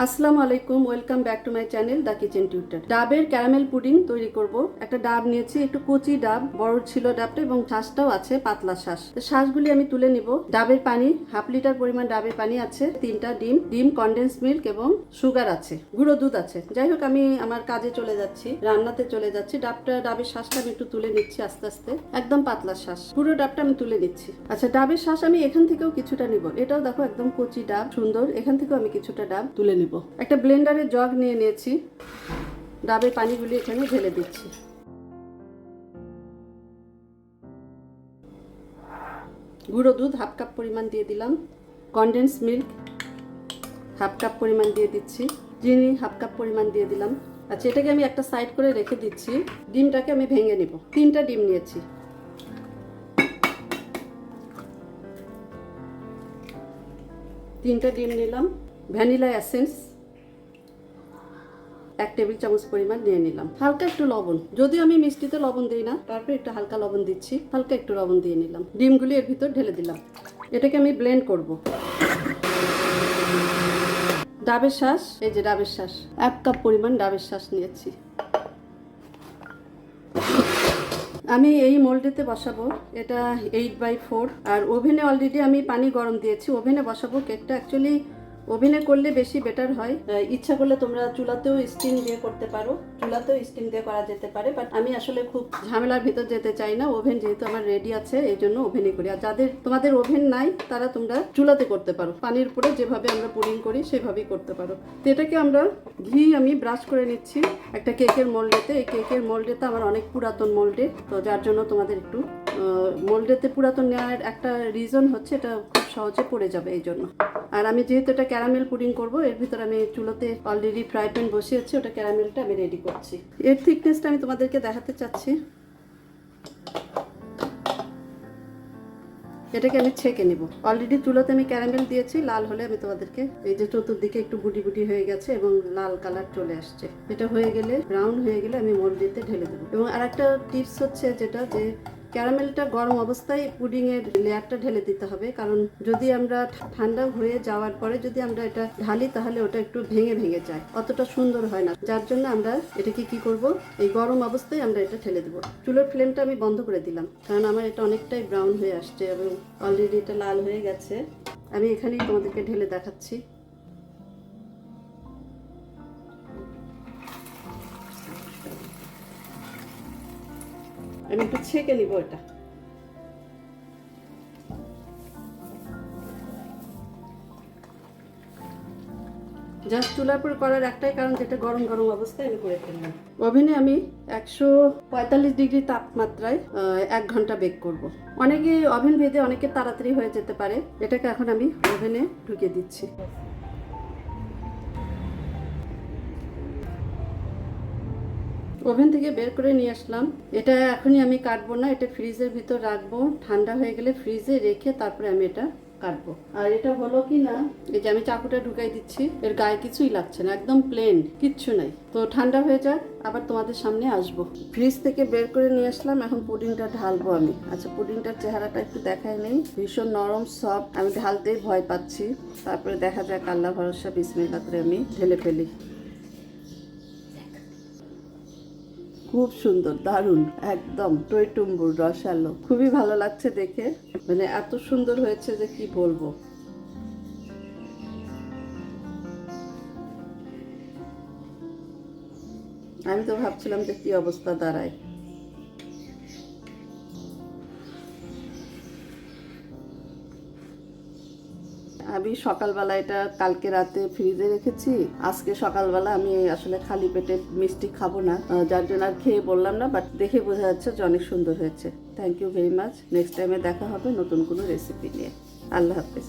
আসসালামু আলাইকুম, welcome back to my channel the kitchen tutor. ডাবের ক্যারামেল পুডিং তৈরি করব। একটা ডাব নিয়েছি, একটু কচি ডাব, বড় ছিল ডাবটা এবং শ্বাসটাও আছে, পাতলা শ্বাস শ্বাসগুলি আমি তুলে নিব। ডাবের পানি, হাফ লিটার পরিমাণ ডাবের পানি আছে, তিনটা ডিম ডিম কন্ডেন্স মিল্ক এবং সুগার আছে, গুঁড়ো দুধ আছে। যাই হোক, আমি আমার কাজে চলে যাচ্ছি, রান্নাতে চলে যাচ্ছি। ডাবটা, ডাবের শ্বাসটা আমি একটু তুলে নিচ্ছি আস্তে আস্তে, একদম পাতলা শ্বাস পুরো ডাবটা আমি তুলে নিচ্ছি। আচ্ছা ডাবের শ্বাস আমি এখান থেকেও কিছুটা নিব। এটাও দেখো একদম কচি ডাব, সুন্দর। এখান থেকেও আমি কিছুটা ডাব তুলে নিব। একটা ব্লেন্ডারের জগ নিয়ে নিয়েছি। ডাবের পানিগুলি এখানে ঢেলে দিচ্ছি। গুঁড়ো দুধ হাফ কাপ পরিমাণ দিয়ে দিলাম। কনডেন্স মিল্ক হাফ কাপ পরিমাণ দিয়ে দিচ্ছি। চিনি হাফ কাপ পরিমাণ দিয়ে দিলাম। আচ্ছা এটাকে আমি একটা সাইড করে রেখে দিচ্ছি। ডিমটাকে আমি ভেঙে নিব। তিনটা ডিম নিয়েছি। তিনটা ডিম নিলাম। ভ্যানিলা অ্যাসেন্স এক টেবিল চামচ পরিমাণ নিয়ে নিলাম। হালকা একটু লবণ। যদিও আমি মিষ্টিতে লবণ দিই না, তারপরে একটু হালকা লবণ দিচ্ছি। হালকা একটু লবণ দিয়ে নিলাম। ডিমগুলি এর ভিতর ঢেলে দিলাম। এটাকে আমি ব্লেন্ড করব। ডাবের শ্বাস এই যে ডাবের শ্বাস এক কাপ পরিমাণ ডাবের শ্বাস নিয়েছি। আমি এই মোল্ডেতে বসাবো। এটা এইট বাই ফোর আর ওভেনে অলরেডি আমি পানি গরম দিয়েছি। ওভেনে বসাবো কেকটা অ্যাকচুয়ালি ওভেনে করলে বেশি বেটার হয়। ইচ্ছা করলে তোমরা চুলাতেও স্টিম দিয়ে করতে পারো। চুলাতেও স্টিম দিয়ে করা যেতে পারে বাট আমি আসলে খুব ঝামেলার ভিতর যেতে চাই না। ওভেন যেহেতু আমার রেডি আছে, এই জন্য ওভেনে করি। আর যাদের, তোমাদের ওভেন নাই, তারা তোমরা চুলাতে করতে পারো। পানির উপরে যেভাবে আমরা পুডিং করি, সেভাবেই করতে পারো। তো এটাকে আমরা ঘি আমি ব্রাশ করে নিচ্ছি একটা কেকের মোল্ডেতে এই কেকের মোল্ডেতে আমার অনেক পুরাতন মোল্ডে তো যার জন্য তোমাদের একটু মোল্ডেতে পুরাতন নেওয়ার একটা রিজন হচ্ছে এটা খুব সহজে পড়ে যাবে এই জন্য। আর আমি যেহেতু এটা ক্যারামেল পুডিং করব, এর ভিতর আমি চুলোতে অলরেডি ফ্রাই প্যান বসিয়েছি, ওটা ক্যারামেলটা আমি রেডি করছি। এর থিকনেসটা আমি তোমাদেরকে দেখাতে চাচ্ছি। এটাকে আমি ছেঁকে নিব। অলরেডি চুলোতে আমি ক্যারামেল দিয়েছি, লাল হলে আমি তোমাদেরকে এই যে চতুর্দিকে একটু গুটি গুটি হয়ে গেছে এবং লাল কালার চলে আসছে। এটা হয়ে গেলে ব্রাউন হয়ে গেলে আমি মোল্ডিতে ঢেলে দেবো। এবং আরেকটা টিপস হচ্ছে যেটা যে ক্যারামেলটা গরম অবস্থায় পুডিং এর লেয়ারটা ঢেলে দিতে হবে। কারণ যদি আমরা ঠান্ডা হয়ে যাওয়ার পরে যদি আমরা এটা ঢালি, তাহলে ওটা একটু ভেঙে ভেঙে যায়। অতটা সুন্দর হয় না। যার জন্য আমরা এটাকে কি করব? এই গরম অবস্থায় আমরা এটা ঢেলে দেবো। চুলোর ফ্লেমটা আমি বন্ধ করে দিলাম। কারণ আমার এটা অনেকটাই ব্রাউন হয়ে আসছে এবং অলরেডি এটা লাল হয়ে গেছে। আমি এখানেই তোমাদেরকে ঢেলে দেখাচ্ছি। আমি একটু ছেঁকে নিব এটা। জাস্ট চুলার পর করার একটাই কারণ যেটা গরম গরম অবস্থায় আমি করে ফেললাম ওভেনে আমি একশো পঁয়তাল্লিশ ডিগ্রি তাপমাত্রায় এক ঘণ্টা বেক করব। অনেকে ওভেন ভেদে অনেকে তাড়াতাড়ি হয়ে যেতে পারে। এটাকে এখন আমি ওভেনে ঢুকিয়ে দিচ্ছি। ওভেন থেকে বের করে নিয়ে আসলাম। এটা এখনই আমি কাটবো না এটা ফ্রিজের ভিতর রাখব। ঠান্ডা হয়ে গেলে ফ্রিজে রেখে তারপরে আমি এটা কাটবো। আর এটা হলো কি না এই যে আমি চাকুটা ঢুকাই দিচ্ছি এর গায়ে কিছুই লাগছে না একদম প্লেন কিচ্ছু নাই। তো ঠান্ডা হয়ে যাক আবার তোমাদের সামনে আসব। ফ্রিজ থেকে বের করে নিয়ে আসলাম এখন পুডিংটা ঢালবো আমি। আচ্ছা পুডিংটার চেহারাটা একটু দেখাই নেই। ভীষণ নরম সফট আমি ঢালতেই ভয় পাচ্ছি। তারপরে দেখা যাক আল্লাহ ভরসা বিসমিল্লা করে আমি ঢেলে ফেলি। খুব সুন্দর, দারুণ, একদম, টইটুম্বুর রসালো। খুবই ভালো লাগছে দেখে। মানে এত সুন্দর হয়েছে যে কি বলব। আমি তো ভাবছিলাম যে কি অবস্থা দাঁড়ায়। আমি সকালবেলা এটা কালকে রাতে ফ্রিজে রেখেছি। আজকে সকালবেলা আমি আসলে খালি পেটে মিষ্টি খাব না। যার জন্য আর খেয়ে বললাম না বাট দেখে বোঝা যাচ্ছে যে অনেক সুন্দর হয়েছে। Thank you very much next টাইমে দেখা হবে নতুন কোনো রেসিপি নিয়ে। আল্লাহ হাফেজ।